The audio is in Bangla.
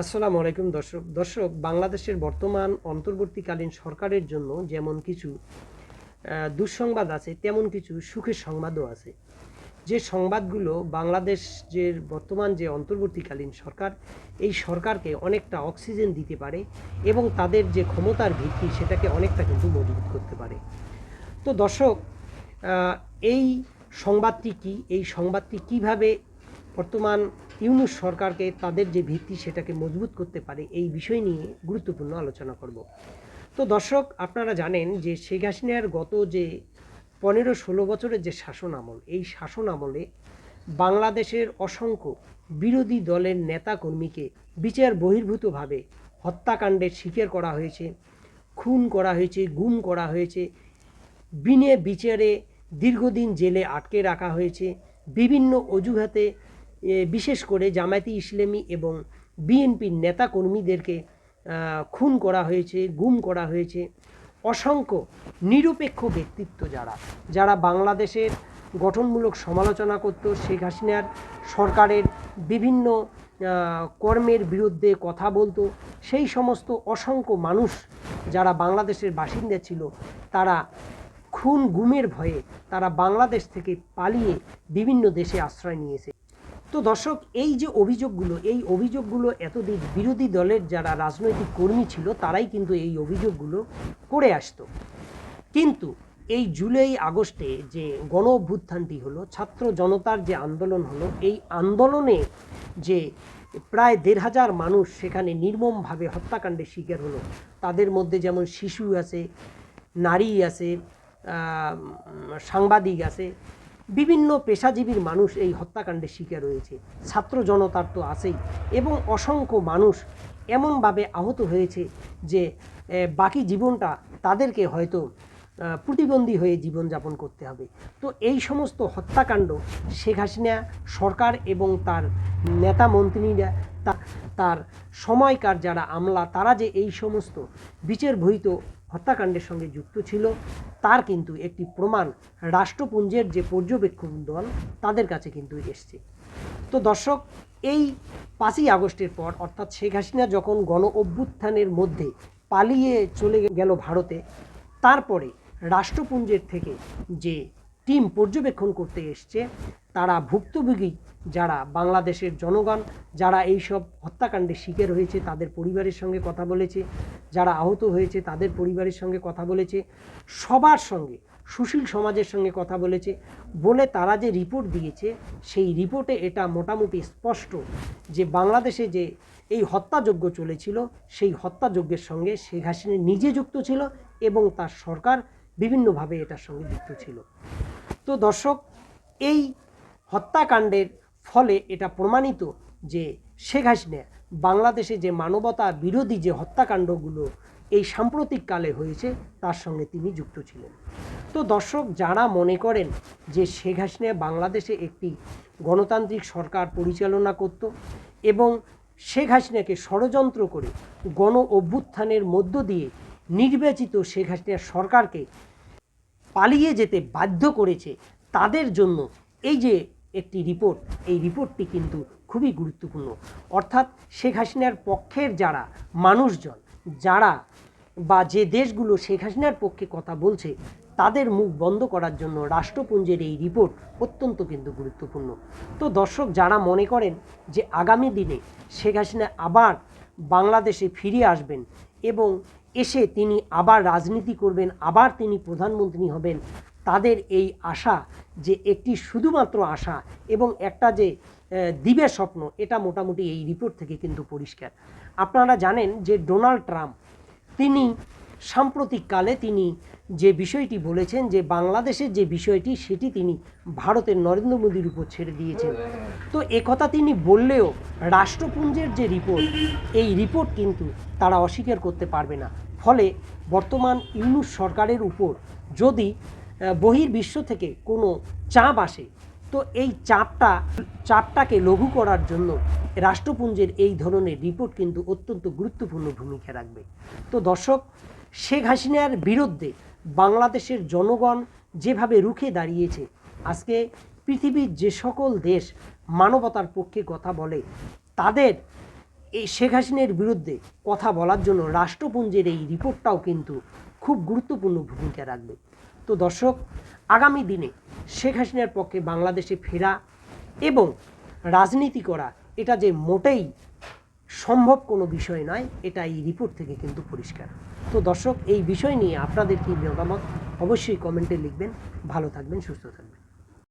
আসসালামু আলাইকুম দর্শক দর্শক, বাংলাদেশের বর্তমান অন্তর্বর্তীকালীন সরকারের জন্য যেমন কিছু দুঃসংবাদ আছে, তেমন কিছু সুখের সংবাদও আছে। যে সংবাদগুলো বাংলাদেশের বর্তমান যে অন্তর্বর্তীকালীন সরকার, এই সরকারকে অনেকটা অক্সিজেন দিতে পারে এবং তাদের যে ক্ষমতার ভিত্তি, সেটাকে অনেকটা কিন্তু মজবুত করতে পারে। তো দর্শক এই সংবাদটি কি? এই সংবাদটি কীভাবে বর্তমান ইউনুস সরকারকে তাদের যে ভিত্তি সেটাকে মজবুত করতে পারে, এই বিষয় নিয়ে গুরুত্বপূর্ণ আলোচনা করব। তো দর্শক, আপনারা জানেন যে শেখ হাসিনার গত যে পনেরো ষোলো বছরের যে শাসন আমল, এই শাসন আমলে বাংলাদেশের অসংখ্য বিরোধী দলের নেতাকর্মীকে বিচার বহির্ভূতভাবে হত্যাকাণ্ডের শিকার করা হয়েছে, খুন করা হয়েছে, গুম করা হয়েছে, বিনে বিচারে দীর্ঘদিন জেলে আটকে রাখা হয়েছে, বিভিন্ন অজুহাতে বিশেষ করে জামায়াতি ইসলামী এবং বিএনপির নেতাকর্মীদেরকে খুন করা হয়েছে, গুম করা হয়েছে। অসংখ্য নিরপেক্ষ ব্যক্তিত্ব যারা যারা বাংলাদেশের গঠনমূলক সমালোচনা করত শেখ হাসিনার সরকারের বিভিন্ন কর্মের বিরুদ্ধে কথা বলতো। সেই সমস্ত অসংখ্য মানুষ যারা বাংলাদেশের বাসিন্দা ছিল, তারা খুন, গুমের ভয়ে তারা বাংলাদেশ থেকে পালিয়ে বিভিন্ন দেশে আশ্রয় নিয়েছে। তো দর্শক, এই যে অভিযোগগুলো, এই অভিযোগগুলো এতদিন বিরোধী দলের যারা রাজনৈতিক কর্মী ছিল, তারাই কিন্তু এই অভিযোগগুলো করে আসতো। কিন্তু এই জুলাই আগস্টে যে গণ অভ্যুত্থানটি হলো, ছাত্র জনতার যে আন্দোলন হলো, এই আন্দোলনে যে প্রায় দেড় হাজার মানুষ সেখানে নির্মমভাবে হত্যাকাণ্ডের শিকার হলো, তাদের মধ্যে যেমন শিশু আছে, নারী আছে সাংবাদিক আছে বিভিন্ন পেশাজীবীর মানুষ এই হত্যাকাণ্ডে শিকার হয়েছে ছাত্র জনতার তো আছেই এবং অসংখ্য মানুষ এমনভাবে আহত হয়েছে যে বাকি জীবনটা তাদেরকে হয়তো প্রতিবন্ধী হয়ে জীবনযাপন করতে হবে। তো এই সমস্ত হত্যাকাণ্ড শেখ হাসিনা সরকার এবং তার নেতা মন্ত্রীরা তার সময়কার যারা আমলা, তারা যে এই সমস্ত বিচার বহিত হত্যাকাণ্ডের সঙ্গে যুক্ত ছিল, তার কিন্তু একটি প্রমাণ রাষ্ট্রপুঞ্জের যে পর্যবেক্ষণ দল, তাদের কাছে কিন্তু এসছে। তো দর্শক, এই পাঁচই আগস্টের পর, অর্থাৎ শেখ হাসিনা যখন গণ অভ্যুত্থানের মধ্যে পালিয়ে চলে গেল ভারতে, তারপরে রাষ্ট্রপুঞ্জের থেকে যে টিম পর্যবেক্ষণ করতে এসছে। তারা ভুক্তভোগী যারা বাংলাদেশের জনগণ, যারা এইসব হত্যাকাণ্ডে শিকার হয়েছে, তাদের পরিবারের সঙ্গে কথা বলেছে, যারা আহত হয়েছে, তাদের পরিবারের সঙ্গে কথা বলেছে, সবার সঙ্গে, সুশীল সমাজের সঙ্গে কথা বলেছে। বলে তারা যে রিপোর্ট দিয়েছে, সেই রিপোর্টে এটা মোটামুটি স্পষ্ট যে বাংলাদেশে যে এই হত্যাযজ্ঞ চলেছিল, সেই হত্যাযজ্ঞের সঙ্গে শেখ হাসিনা নিজে যুক্ত ছিল এবং তার সরকার বিভিন্নভাবে এটার সঙ্গে যুক্ত ছিল। তো দর্শক, এই হত্যাকাণ্ডের ফলে এটা প্রমাণিত যে শেখ হাসিনা বাংলাদেশে যে মানবতা বিরোধী যে হত্যাকাণ্ডগুলো এই সাম্প্রতিক কালে হয়েছে, তার সঙ্গে তিনি যুক্ত ছিলেন। তো দর্শক, যারা মনে করেন যে শেখ হাসিনা বাংলাদেশে একটি গণতান্ত্রিক সরকার পরিচালনা করত এবং শেখ হাসিনাকে ষড়যন্ত্র করে গণ অভ্যুত্থানের মধ্য দিয়ে নির্বাচিত শেখ হাসিনার সরকারকে পালিয়ে যেতে বাধ্য করেছে তাদের জন্য। এই যে একটি রিপোর্ট, এই রিপোর্টটি কিন্তু খুবই গুরুত্বপূর্ণ। অর্থাৎ শেখ হাসিনার পক্ষের যারা মানুষজন, যারা বা যে দেশগুলো শেখ হাসিনার পক্ষে কথা বলছে, তাদের মুখ বন্ধ করার জন্য রাষ্ট্রপুঞ্জের এই রিপোর্ট অত্যন্ত কিন্তু গুরুত্বপূর্ণ। তো দর্শক, যারা মনে করেন যে আগামী দিনে শেখ হাসিনা আবার বাংলাদেশে ফিরে আসবেন এবং এসে তিনি আবার রাজনীতি করবেন, আবার তিনি প্রধানমন্ত্রী হবেন। তাদের এই আশা যে একটি শুধুমাত্র আশা এবং একটা যে দিবে স্বপ্ন, এটা মোটামুটি এই রিপোর্ট থেকে কিন্তু পরিষ্কার। আপনারা জানেন যে ডোনাল্ড ট্রাম্প, তিনি সাম্প্রতিককালে তিনি যে বিষয়টি বলেছেন, যে বাংলাদেশের যে বিষয়টি, সেটি তিনি ভারতের নরেন্দ্র মোদীর উপর ছেড়ে দিয়েছেন। তো একথা তিনি বললেও রাষ্ট্রপুঞ্জের যে রিপোর্ট, এই রিপোর্ট কিন্তু তারা অস্বীকার করতে পারবে না। ফলে বর্তমান ইউনুস সরকারের উপর যদি বহির্বিশ্ব থেকে কোনো চাপ আসে, তো এই চাপটা, চাপটাকে লঘু করার জন্য রাষ্ট্রপুঞ্জের এই ধরনের রিপোর্ট কিন্তু অত্যন্ত গুরুত্বপূর্ণ ভূমিকা রাখবে। তো দর্শক, শেখ হাসিনার বিরুদ্ধে বাংলাদেশের জনগণ যেভাবে রুখে দাঁড়িয়েছে, আজকে পৃথিবীর যে সকল দেশ মানবতার পক্ষে কথা বলে, তাদের এই শেখ হাসিনার বিরুদ্ধে কথা বলার জন্য রাষ্ট্রপুঞ্জের এই রিপোর্টটাও কিন্তু খুব গুরুত্বপূর্ণ ভূমিকা রাখবে। তো দর্শক, আগামী দিনে শেখ হাসিনার পক্ষে বাংলাদেশে ফেরা এবং রাজনীতি করা এটা যে মোটেই সম্ভব কোনো বিষয় নয়, এটা এই রিপোর্ট থেকে কিন্তু পরিষ্কার। তো দর্শক, এই বিষয় নিয়ে আপনাদের কি মতামত? অবশ্যই কমেন্টে লিখবেন। ভালো থাকবেন, সুস্থ থাকবেন।